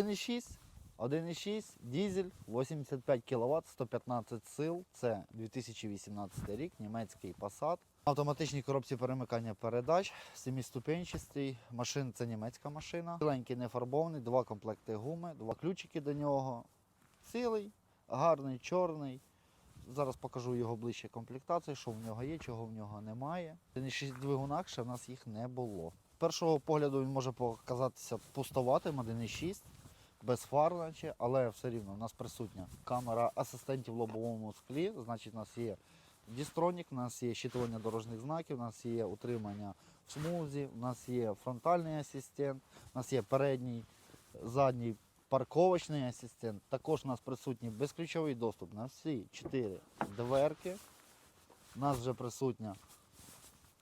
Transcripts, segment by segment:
1,6, 1,6, дізель, 85 кВт, 115 сил. Це 2018 рік, німецький Passat. Автоматичні коробці перемикання передач, семиступенчастий. Машин це німецька машина. Ціленький не фарбований, два комплекти гуми, два ключики до нього. Цілий, гарний, чорний. Зараз покажу його ближче комплектації, що в нього є, чого в нього немає. 1,6 двигунах ще в нас їх не було. З першого погляду він може показатися пустоватим, 1,6, без фар, наче, але все рівно у нас присутня камера асистентів в лобовому склі. Значить, у нас є дістронік, у нас є щитування дорожніх знаків, у нас є утримання в смузі, у нас є фронтальний асистент, у нас є передній, задній парковочний асистент. Також у нас присутній безключовий доступ на всі чотири дверки. У нас вже присутня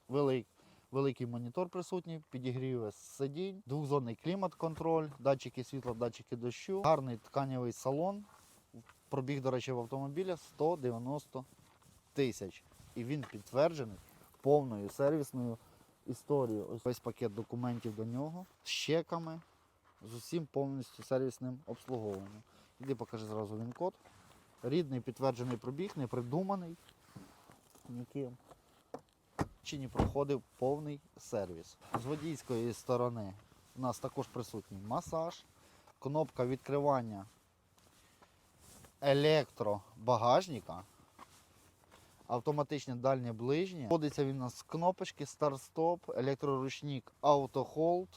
велик, великий монітор присутній, підігріви сидінь, двохзонний клімат-контроль, датчики світла, датчики дощу, гарний тканевий салон. Пробіг, до речі, в автомобіля 190 тисяч. І він підтверджений повною сервісною історією. Ось весь пакет документів до нього з чеками, з усім повністю сервісним обслуговуванням. Іди покажи зразу він код. Рідний підтверджений пробіг, не придуманий ніким. Чи не проходив повний сервіс. З водійської сторони у нас також присутній масаж, кнопка відкривання електробагажника, автоматичне дальнє ближнє. Вводиться він у нас з кнопочки старт-стоп, електроручник автохолд,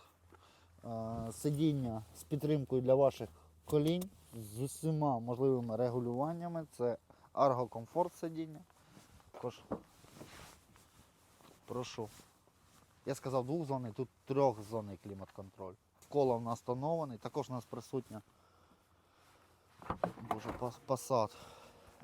е, сидіння з підтримкою для ваших колінь з усіма можливими регулюваннями. Це Comfort сидіння. Також прошу. Я сказав двохзонний, тут трьохзонний клімат-контроль. Коло в нас тонований, також у нас присутня Боже, Passat.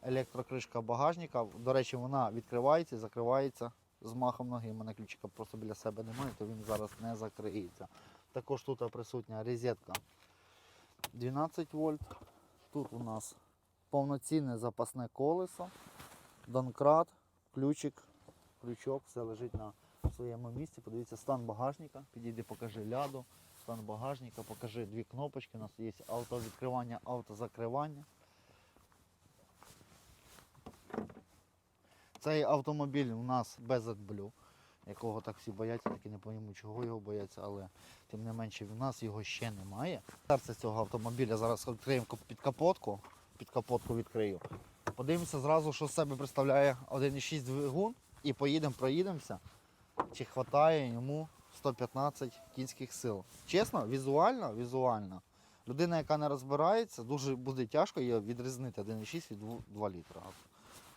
Електрокришка багажника. До речі, вона відкривається і закривається з махом ноги. У мене ключика просто біля себе немає, то він зараз не закриється. Також тут присутня розетка 12 вольт. Тут у нас повноцінне запасне колесо, донкрат, ключик, крючок, все лежить на своєму місці. Подивіться, стан багажника. Підійди, покажи ляду, стан багажника, покажи дві кнопочки. У нас є автовідкривання, автозакривання. Цей автомобіль у нас без AdBlue, якого так всі бояться, так і не пойму, чого його бояться, але тим не менше в нас його ще немає. Серце цього автомобіля зараз відкриємо під капотку. Під капотку відкрию. Подивимося зразу, що з себе представляє 1,6 двигун і поїдемо, проїдемося, чи вистачає йому 115 кінських сил. Чесно, візуально, візуально. Людина, яка не розбирається, дуже буде тяжко її відрізнити 1,6 від 2 літра.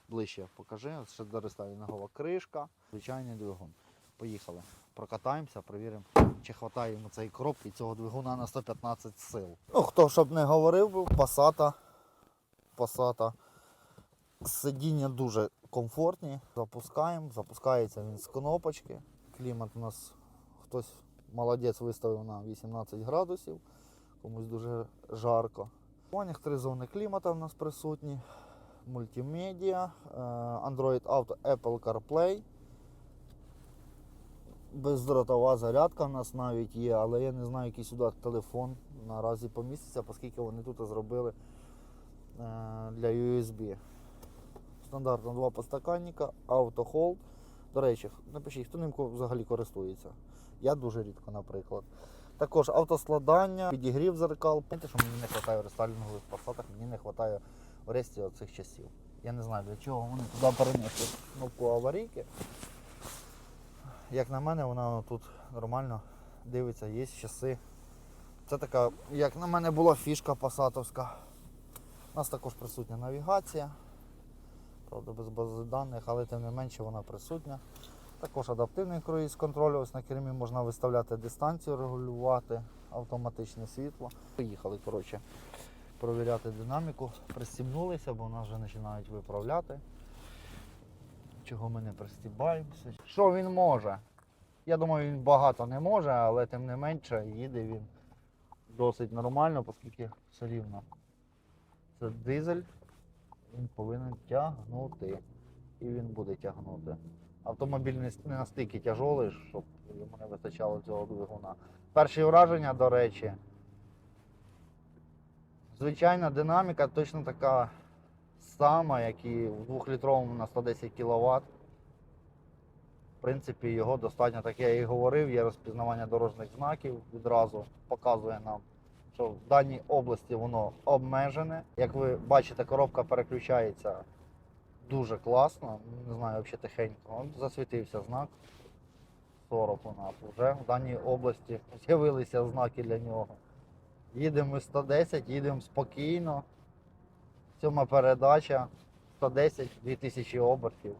Ближче покажи, От ще рестайлінгова кришка, звичайний двигун. Поїхали. Прокатаємося, перевіримо, чи вистачає йому цієї коробки цього двигуна на 115 сил. Ну, хто щоб не говорив, був пасата. Пасата. Сидіння дуже комфортні. Запускаємо, запускається він з кнопочки. Клімат у нас хтось молодець виставив на 18 градусів, комусь дуже жарко. Ванях три зони клімата у нас присутні. Мультимедіа, е, Android Auto, Apple CarPlay. Бездротова зарядка в нас навіть є, але я не знаю, який сюди телефон наразі поміститься, оскільки вони тут зробили е, для USB. Стандартно два подстаканника, автохолд. До речі, напишіть, хто ним взагалі користується. Я дуже рідко, наприклад. Також автоскладання, підігрів зеркал. Знаєте, що мені не вистачає в рестайлінгових посадах, мені не вистачає в ресті оцих часів. Я не знаю, для чого вони туди перенесли кнопку аварійки. Як на мене, вона тут нормально дивиться, є часи. Це така, як на мене, була фішка пасатовська. У нас також присутня навігація. Правда, без бази даних, але тим не менше вона присутня. Також адаптивний круїз контроль. Ось на кермі можна виставляти дистанцію, регулювати автоматичне світло. Поїхали, коротше, провіряти динаміку. Пристібнулися, бо нас вже починають виправляти. Чого ми не пристібаємося? Що він може? Я думаю, він багато не може, але тим не менше їде він досить нормально, оскільки все рівно. Це дизель, він повинен тягнути. І він буде тягнути. Автомобіль не, настільки тяжолий, щоб йому не вистачало цього двигуна. Перші враження, до речі, Звичайна динаміка точно така сама, як і в 2-літровому на 110 кВт. В принципі, його достатньо, так я і говорив, є розпізнавання дорожніх знаків відразу показує нам, що в даній області воно обмежене. Як ви бачите, коробка переключається дуже класно. Не знаю, взагалі тихенько. От засвітився знак 40 у нас. Вже в даній області з'явилися знаки для нього. Їдемо ми 110, їдемо спокійно. Сьома передача 110-2000 обертів.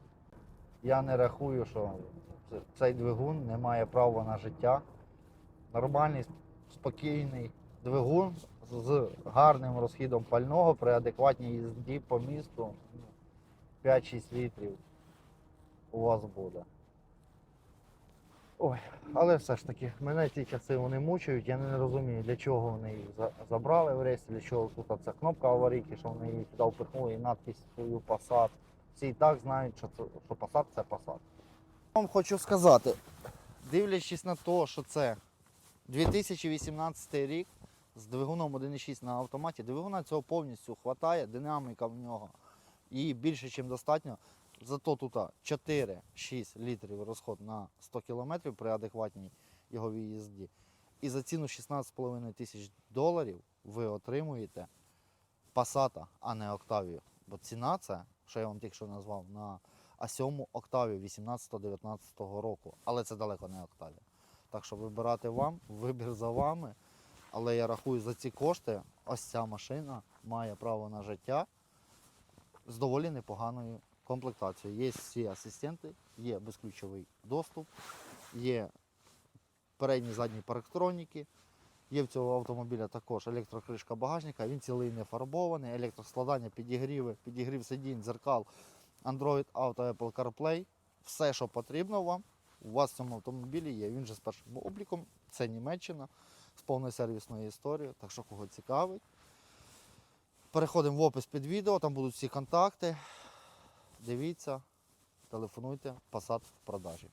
Я не рахую, що цей двигун не має права на життя. Нормальний, спокійний двигун з- гарним розхідом пального при адекватній їзді по місту ну, 5-6 літрів у вас буде. Ой, але все ж таки, мене ці часи вони мучають, я не розумію, для чого вони їх забрали в рейс, для чого тут ця кнопка аварійки, що вони її туди впихнули і надпись свою Passat. Всі і так знають, що, це, що Passat це Passat. Вам хочу сказати, дивлячись на те, що це 2018 рік з двигуном 1.6 на автоматі, двигуна цього повністю вистачає, динаміка в нього і більше, ніж достатньо. Зато тут 4-6 літрів розход на 100 км при адекватній його виїзді. І за ціну 16,5 тисяч доларів ви отримуєте Passat, а не Octavia. Бо ціна це, що я вам тільки що назвав, на А7 Octavia 18-19 року. Але це далеко не Octavia. Так що вибирати вам, вибір за вами. Але я рахую за ці кошти, ось ця машина має право на життя з доволі непоганою комплектацією. Є всі асистенти, є безключовий доступ, є передні задні парктроніки. Є в цього автомобіля також електрокришка багажника, він цілий не фарбований, електроскладання, підігріви, підігрів сидінь, дзеркал, Android Auto, Apple CarPlay. Все, що потрібно вам, у вас в цьому автомобілі є. Він же з першим обліком, це Німеччина з повною сервісною історією, так що кого цікавить. Переходимо в опис під відео, там будуть всі контакти. Дивіться, телефонуйте, Passat в продажі.